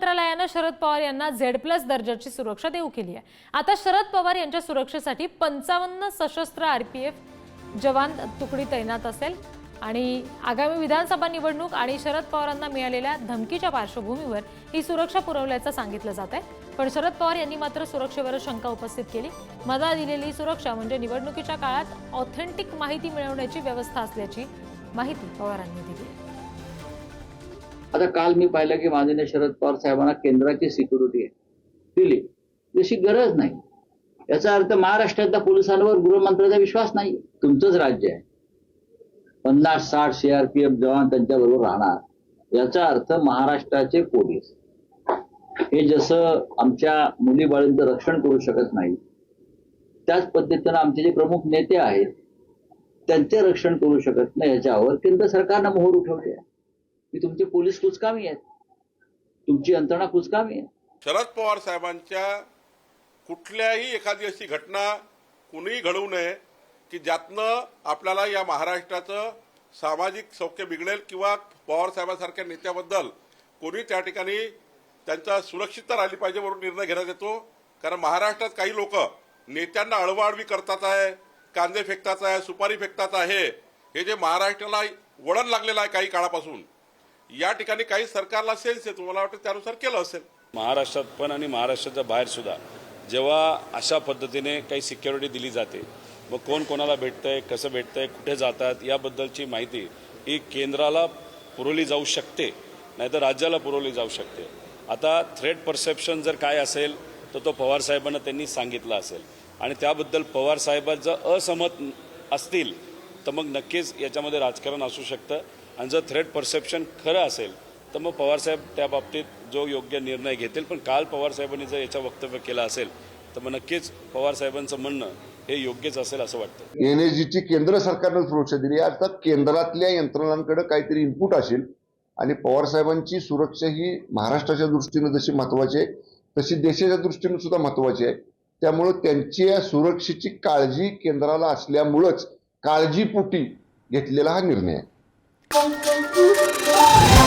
मंत्रालयानं शरद पवार यांना Z plus दर्जाची सुरक्षा देऊ केली आहे. आता शरद पवार यांच्या सुरक्षेसाठी पंचावन्न सशस्त्र आरपीएफ जवान तुकडी तैनात असेल. आणि आगामी विधानसभा निवडणूक आणि शरद पवारांना मिळालेल्या धमकीच्या पार्श्वभूमीवर ही सुरक्षा पुरवल्याचं सांगितलं जात आहे. पण शरद पवार यांनी मात्र सुरक्षेवर शंका उपस्थित केली. मला दिलेली सुरक्षा म्हणजे निवडणुकीच्या काळात ऑथेंटिक माहिती मिळवण्याची व्यवस्था असल्याची माहिती पवारांनी दिली. आहे आता काल मी पाहिलं की माननीय शरद पवार साहेबांना केंद्राची सिक्युरिटी आहे. दिली. तशी गरज नाही. याचा अर्थ महाराष्ट्रातल्या पोलिसांवर गृहमंत्र्याचा विश्वास नाही. तुमचंच राज्य आहे. पन्नास साठ सीआरपीएफ जवान त्यांच्याबरोबर राहणार. याचा अर्थ महाराष्ट्राचे पोलीस. हे जसं आमच्या मुलीबाळींचं रक्षण करू शकत नाही त्याच पद्धतीनं आमचे जे प्रमुख नेते आहेत त्यांचे रक्षण करू शकत नाही याच्यावर केंद्र सरकारनं मोहर उठवली आहे. की तुमचे पोलीस कुचकामी आहेत. तुमची यंत्रणा कुचकामी आहे शरद पवार साहेबांच्या कुठल्याही एखादी अशी घटना कुणीही घडवू नये की ज्यातनं आपल्याला या महाराष्ट्राचं सामाजिक सौख्य बिघडेल किंवा पवार साहेबांसारख्या नेत्याबद्दल कोणी त्या ठिकाणी त्यांचा सुरक्षितता राहिली पाहिजे म्हणून निर्णय घेण्यात येतो. कारण महाराष्ट्रात काही लोक नेत्यांना अळवाळवी करतात आहे कांदे फेकतात आहे सुपारी फेकतात आहे. हे जे महाराष्ट्राला वळण लागलेलं आहे काही काळापासून या ठिकाणी काही सरकारला सेन्स आहे तुम्हाला वाटतं त्यानुसार केलं असेल. महाराष्ट्रात पण आणि महाराष्ट्राच्या बाहेर सुद्धा जेव्हा अशा पद्धतीने काही सिक्युरिटी दिली जाते मग कोण कोणाला भेटतंय कसं भेटतंय कुठे जातात याबद्दलची माहिती ही केंद्राला पुरवली जाऊ शकते नाहीतर राज्याला पुरवली जाऊ शकते. आता थ्रेट परसेप्शन जर काय असेल तर तो पवार साहेबांना त्यांनी सांगितलं असेल. आणि त्याबद्दल पवार साहेबांचं असहमत असतील तर मग नक्कीच याच्यामध्ये राजकारण असू शकतं. आणि जर थ्रेट परसेप्शन खरं असेल तर मग पवारसाहेब त्या बाबतीत जो योग्य निर्णय घेतील. पण काल पवारसाहेबांनी जर याचं वक्तव्य केलं असेल तर मग नक्कीच पवारसाहेबांचं म्हणणं हे योग्यच असेल असं वाटतं. एनएसजीची केंद्र सरकारनं सुरक्षा दिली. अर्थात केंद्रातल्या यंत्रणांकडे काहीतरी इनपुट असेल आणि पवार साहेबांची सुरक्षा ही महाराष्ट्राच्या दृष्टीनं जशी महत्वाची आहे तशी देशाच्या दृष्टीनं सुद्धा महत्वाची आहे. त्यामुळं त्यांची या सुरक्षेची काळजी केंद्राला असल्यामुळंच काळजीपोटी घेतलेला हा निर्णय आहे. Bom, bom, bom, bom.